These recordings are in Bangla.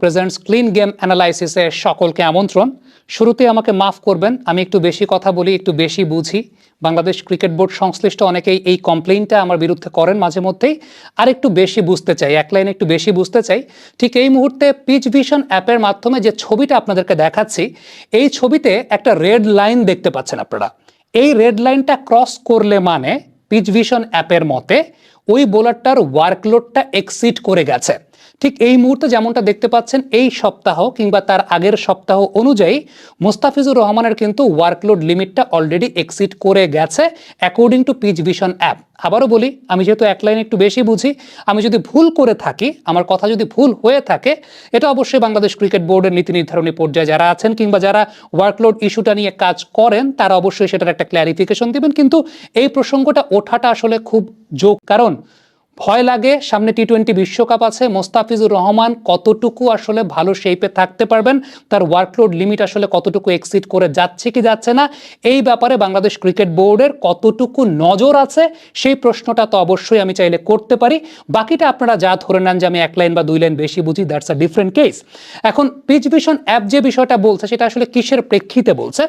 প্রেজেন্টস ক্লিন গেম অ্যানালাইসিসে সকলকে আমন্ত্রণ। শুরুতে আমাকে মাফ করবেন, আমি একটু বেশি কথা বলি, একটু বেশি বুঝি। বাংলাদেশ ক্রিকেট বোর্ড সংশ্লিষ্ট অনেকেই এই কমপ্লেইনটা আমার বিরুদ্ধে করেন মাঝে মধ্যেই। আর একটু বেশি বুঝতে চাই, এক লাইনে একটু বেশি বুঝতে চাই। ঠিক এই মুহূর্তে পিচ ভিশন অ্যাপের মাধ্যমে যে ছবিটা আপনাদেরকে দেখাচ্ছি, এই ছবিতে একটা রেড লাইন দেখতে পাচ্ছেন আপনারা। এই রেড লাইনটা ক্রস করলে মানে পিচ ভিশন অ্যাপের মতে ওই বোলারটার ওয়ার্কলোডটা এক্সিড করে গেছে। ঠিক এই মুহূর্তে যেমনটা দেখতে পাচ্ছেন, এই সপ্তাহ কিংবা তার আগের সপ্তাহ অনুযায়ী মোস্তাফিজুর রহমানের কিন্তু ওয়ার্কলোড লিমিটটা অলরেডি এক্সিড করে গেছে according to pitch vision app আবারও বলি, আমি যেহেতু এক লাইন একটু বেশি বুঝি, আমি যদি ভুল করে থাকি, আমার কথা যদি ভুল হয়ে থাকে, এটা অবশ্যই বাংলাদেশ ক্রিকেট বোর্ডের নীতি নির্ধারণী পর্যায়ে যারা আছেন কিংবা যারা ওয়ার্কলোড ইস্যুটা নিয়ে কাজ করেন, তারা অবশ্যই সেটার একটা ক্ল্যারিফিকেশন দিবেন। কিন্তু এই প্রসঙ্গটা ওঠাটা আসলে খুব যোগ কারণ ভয় লাগে। সামনে টি টোয়েন্টি বিশ্বকাপ আছে। মোস্তাফিজুর রহমান কতটুকু আসলে ভালো শেপে থাকতে পারবেন? তার ওয়ার্কলোড লিমিট আসলে কতটুকু এক্সিড করে যাচ্ছে কি যাচ্ছে না? এই ব্যাপারে বাংলাদেশ ক্রিকেট বোর্ডের কতটুকু নজর আছে? সেই প্রশ্নটা তো অবশ্যই আমি চাইলে করতে পারি। বাকিটা আপনারা যা ধরে নেন যে আমি এক লাইন বা দুই লাইন বেশি বুঝি দ্যাটস আ ডিফারেন্ট কেস এখন পিচ ভিশন অ্যাপ যে বিষয়টা বলছে, সেটা আসলে কিসের প্রেক্ষিতে বলছে?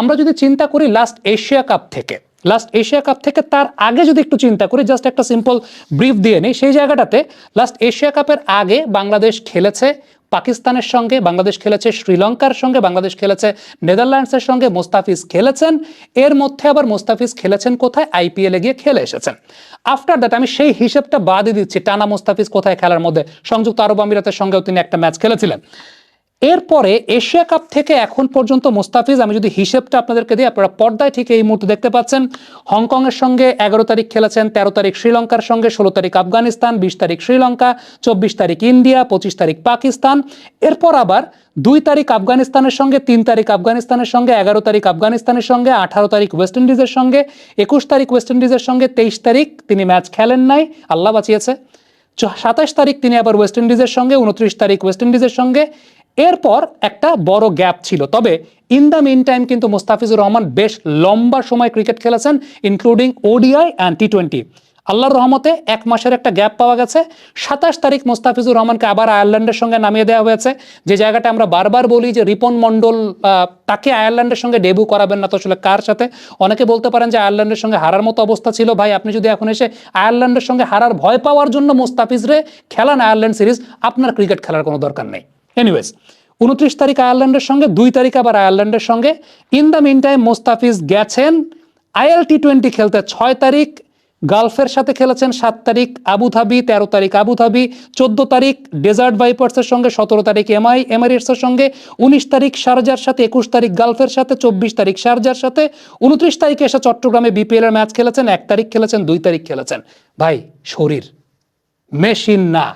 আমরা যদি চিন্তা করি লাস্ট এশিয়া কাপ থেকে লাস্ট এশিয়া কাপ থেকে তার আগে যদি একটু চিন্তা করি জাস্ট একটা সিম্পল ব্রিফ দিয়ে নিই, সেই জায়গাটাতে লাস্ট এশিয়া কাপের আগে বাংলাদেশ খেলেছে পাকিস্তানের সঙ্গে, বাংলাদেশ খেলেছে শ্রীলঙ্কার সঙ্গে, বাংলাদেশ খেলেছে নেদারল্যান্ডসের সঙ্গে, মোস্তাফিজ খেলেছেন। এর মধ্যে আবার মোস্তাফিজ খেলেছেন কোথায়? আইপিএলে গিয়ে খেলে এসেছেন। আফটার দ্যাট আমি সেই হিসেবটা বাদই দিচ্ছি, টানা মোস্তাফিজ কোথায় খেলার মধ্যে? সংযুক্ত আরব আমিরাতের সঙ্গেও তিনি একটা ম্যাচ খেলেছিলেন। এরপরে এশিয়া কাপ থেকে এখন পর্যন্ত মোস্তাফিজ, আমি যদি হিসেবটা আপনাদেরকে দিই, আপনারা পর্দায় ঠিক এই মুহূর্তে দেখতে পাচ্ছেন, হংকংয়ের সঙ্গে এগারো তারিখ খেলেছেন, তেরো তারিখ শ্রীলঙ্কার সঙ্গে, ষোলো তারিখ আফগানিস্তান, বিশ তারিখ শ্রীলঙ্কা, চব্বিশ তারিখ ইন্ডিয়া, পঁচিশ তারিখ পাকিস্তান। এরপর আবার দুই তারিখ আফগানিস্তানের সঙ্গে, তিন তারিখ আফগানিস্তানের সঙ্গে, এগারো তারিখ আফগানিস্তানের সঙ্গে, আঠারো তারিখ ওয়েস্ট ইন্ডিজের সঙ্গে, একুশ তারিখ ওয়েস্ট ইন্ডিজের সঙ্গে, তেইশ তারিখ তিনি ম্যাচ খেলেন নাই, আল্লাহ বাঁচিয়েছে। সাতাশ তারিখ তিনি আবার ওয়েস্ট ইন্ডিজের সঙ্গে, উনত্রিশ তারিখ ওয়েস্ট ইন্ডিজের সঙ্গে এরপর একটা বড় গ্যাপ ছিল। তবে ইন দ্য মিন টাইম কিন্তু মোস্তাফিজুর রহমান বেশ লম্বা সময় ক্রিকেট খেলেছেন including ODI and T twenty আল্লাহর রহমতে এক মাসের একটা গ্যাপ পাওয়া গেছে। সাতাশ তারিখ মোস্তাফিজুর রহমানকে আবার আয়ারল্যান্ডের সঙ্গে নামিয়ে দেওয়া হয়েছে। যে জায়গাটা আমরা বারবার বলি যে রিপন মণ্ডল তাকে আয়ারল্যান্ডের সঙ্গে ডেবু করাবেন না, তো আসলে কার সাথে? অনেকে বলতে পারেন যে আয়ারল্যান্ডের সঙ্গে হারার মতো অবস্থা ছিল। ভাই, আপনি যদি এখন এসে আয়ারল্যান্ডের সঙ্গে হারার ভয় পাওয়ার জন্য মোস্তাফিজরে খেলান আয়ারল্যান্ড সিরিজ, আপনার ক্রিকেট খেলার কোনো দরকার নেই। এনিওয়েজ উনত্রিশ তারিখ আয়ারল্যান্ডের সঙ্গে, দুই তারিখ আবার আয়ারল্যান্ডের সঙ্গে। In the mean time Mustafiz গেছেন আইএল টি টোয়েন্টি খেলতে ছয় তারিখ, গালফের সাথে খেলেছেন সাত তারিখ আবুধাবি তেরো তারিখ আবুধাবি চোদ্দ তারিখ ডেজার্ট ভাইপার্সের সঙ্গে সতেরো তারিখ এমআই এমারিটসের সঙ্গে উনিশ তারিখ শারজার সাথে একুশ তারিখ, গালফের সাথে চব্বিশ তারিখ শারজার সাথে উনত্রিশ তারিখে এসে চট্টগ্রামে বিপিএল এর ম্যাচ খেলেছেন, এক তারিখ খেলেছেন, দুই তারিখ খেলেছেন। ভাই, শরীর, মেশিন না।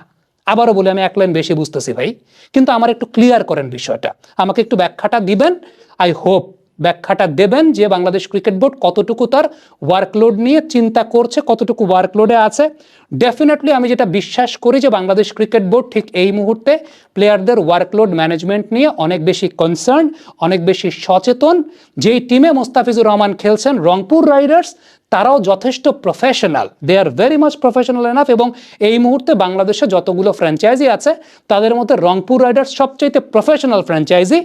আবারও বলে, আমি এক লাইন বেশি বুঝতেছি ভাই। কিন্তু আমার একটু ক্লিয়ার করেন বিষয়টা। আমাকে একটু ব্যাখ্যাটা দিবেন আই হোপ ব্যাখ্যাটা দেবেন যে বাংলাদেশ ক্রিকেট বোর্ড কতটুকু তার ওয়ার্কলোড নিয়ে চিন্তা করছে, কতটুকু ওয়ার্কলোডে আছে। ডেফিনেটলি আমি যেটা বিশ্বাস করি যে বাংলাদেশ ক্রিকেট বোর্ড ঠিক এই মুহূর্তে প্লেয়ারদের ওয়ার্কলোড ম্যানেজমেন্ট নিয়ে অনেক বেশি কনসার্ন অনেক বেশি সচেতন। যেই টিমে মোস্তাফিজুর রহমান খেলছেন, রংপুর রাইডার্স, তারাও যথেষ্ট professional they are very much professional enough এবং এই মুহূর্তে বাংলাদেশে যতগুলো ফ্র্যাঞ্চাইজি আছে, তাদের মধ্যে রংপুর রাইডার্স সবচাইতে প্রফেশনাল ফ্র্যাঞ্চাইজি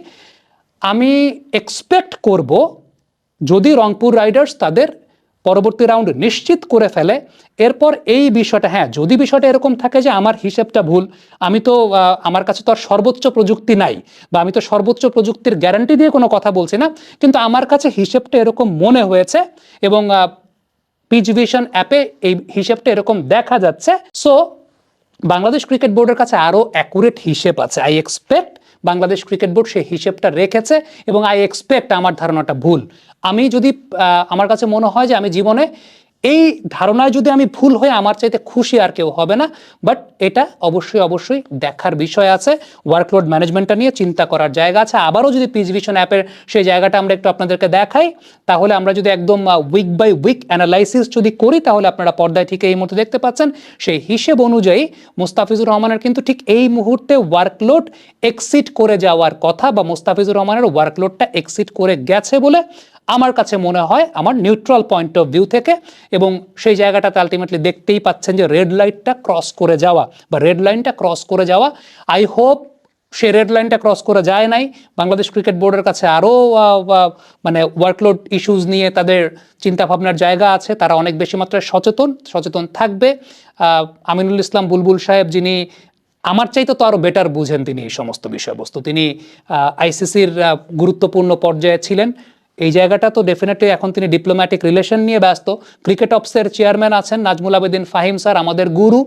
আমি এক্সপেক্ট করব যদি রংপুর রাইডার্স তাদের পরবর্তী রাউন্ড নিশ্চিত করে ফেলে, এরপর এই বিষয়টা হ্যাঁ যদি বিষয়টা এরকম থাকে যে আমার হিসেবটা ভুল, আমি তো আমার কাছে তো আর সর্বোচ্চ প্রযুক্তি নাই বা আমি তো সর্বোচ্চ প্রযুক্তির গ্যারান্টি দিয়ে কোনো কথা বলছি না, কিন্তু আমার কাছে হিসেবটা এরকম মনে হয়েছে এবং পিচভিশন অ্যাপে এই হিসেবটা এরকম দেখা যাচ্ছে। সো বাংলাদেশ ক্রিকেট বোর্ডের কাছে আরও অ্যাকুরেট হিসেব আছে। I expect Bangladesh cricket board সেই হিসেবটা রেখেছে এবং আই এক্সপেক্ট আমার ধারণাটা ভুল। আমি যদি আমার কাছে মনে হয় যে আমি জীবনে এই ধারণায় যদি আমি ভুল হয়ে আমার চাইতে খুশি আর কেউ হবে না বাট এটা অবশ্যই অবশ্যই দেখার বিষয় আছে। ওয়ার্কলোড ম্যানেজমেন্টটা নিয়ে চিন্তা করার জায়গা আছে। আবারও যদি পিচ ভিশন অ্যাপের সেই জায়গাটা আমরা একটু আপনাদেরকে দেখাই, তাহলে আমরা যদি একদম উইক বাই উইক অ্যানালাইসিস যদি করি, তাহলে আপনারা পর্দায় ঠিক এই মুহূর্তে দেখতে পাচ্ছেন, সেই হিসেব অনুযায়ী মুস্তাফিজুর রহমানের কিন্তু ঠিক এই মুহূর্তে ওয়ার্কলোড এক্সিট করে যাওয়ার কথা বা মুস্তাফিজুর রহমানের ওয়ার্কলোডটা এক্সিট করে গেছে বলে আমার কাছে মনে হয় আমার নিউট্রাল পয়েন্ট অফ ভিউ থেকে এবং সেই জায়গাটাতে আলটিমেটলি দেখতেই পাচ্ছেন যে রেড লাইটটা ক্রস করে যাওয়া বা রেড লাইনটা ক্রস করে যাওয়া। আই হোপ সে রেড লাইনটা ক্রস করে যায় নাই। বাংলাদেশ ক্রিকেট বোর্ডের কাছে আরও মানে ওয়ার্কলোড ইস্যুস নিয়ে তাদের চিন্তাভাবনার জায়গা আছে। তারা অনেক বেশি মাত্রায় সচেতন সচেতন থাকবে। আমিনুল ইসলাম বুলবুল সাহেব যিনি আমার চাইতে তো আরও বেটার বুঝেন তিনি এই সমস্ত বিষয়বস্তু। তিনি আইসিসির গুরুত্বপূর্ণ পর্যায়ে ছিলেন। এই জায়গাটা তো ডেফিনেটলি এখন তিনি ডিপ্লোম্যাটিক রিলেশন নিয়ে ব্যস্ত। ক্রিকেট অফসের চেয়ারম্যান আছেন নাজমুল আবেদিন ফাহিম স্যার, আমাদের গুরু।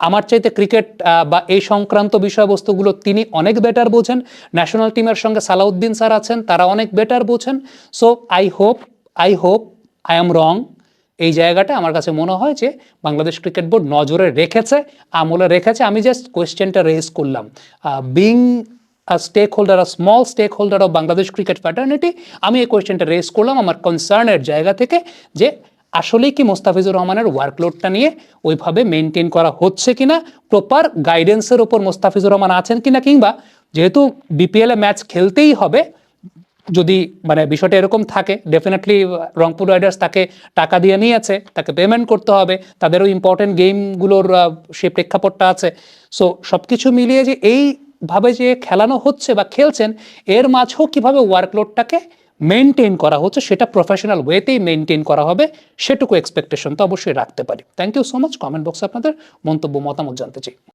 আমার চাইতে ক্রিকেট বা এই সংক্রান্ত বিষয়বস্তুগুলো তিনি অনেক বেটার বোঝেন। ন্যাশনাল টিমের সঙ্গে সালাউদ্দিন স্যার আছেন, তারা অনেক বেটার বোঝেন। So I hope I hope I am wrong এই জায়গাটা আমার কাছে মনে হয় যে বাংলাদেশ ক্রিকেট বোর্ড নজরে রেখেছে, আমলে রেখেছে। আমি জাস্ট কোয়েশ্চেনটা রেজ করলাম। Being a stakeholder a small stakeholder of Bangladesh cricket fraternity আমি এই কোয়েশ্চেনটা রেস করলাম আমার কনসার্নের জায়গা থেকে যে আসলেই কি মোস্তাফিজুর রহমানের ওয়ার্কলোডটা নিয়ে ওইভাবে মেনটেন করা হচ্ছে কিনা প্রপার গাইডেন্সের ওপর মোস্তাফিজুর রহমান আছেন কিনা কিংবা যেহেতু বিপিএলে ম্যাচ খেলতেই হবে, যদি মানে বিষয়টা এরকম থাকে ডেফিনেটলি রংপুর রাইডার্স তাকে টাকা দিয়ে নিয়েছে, তাকে পেমেন্ট করতে হবে, তাদেরও ইম্পর্টেন্ট গেমগুলোর সে প্রেক্ষাপটটা আছে। সো সব কিছু মিলিয়ে যে এইভাবে যে খেলানো হচ্ছে বা খেলছেন, এর মাঝেও কীভাবে ওয়ার্কলোডটাকে মেনটেন করা হচ্ছে সেটা প্রফেশনাল ওয়েতেই মেনটেন করা হবে, সেটুকু এক্সপেকটেশন তো অবশ্যই রাখতে পারি। Thank you so much comment বক্সে আপনাদের মন্তব্য, মতামত জানতে চাই।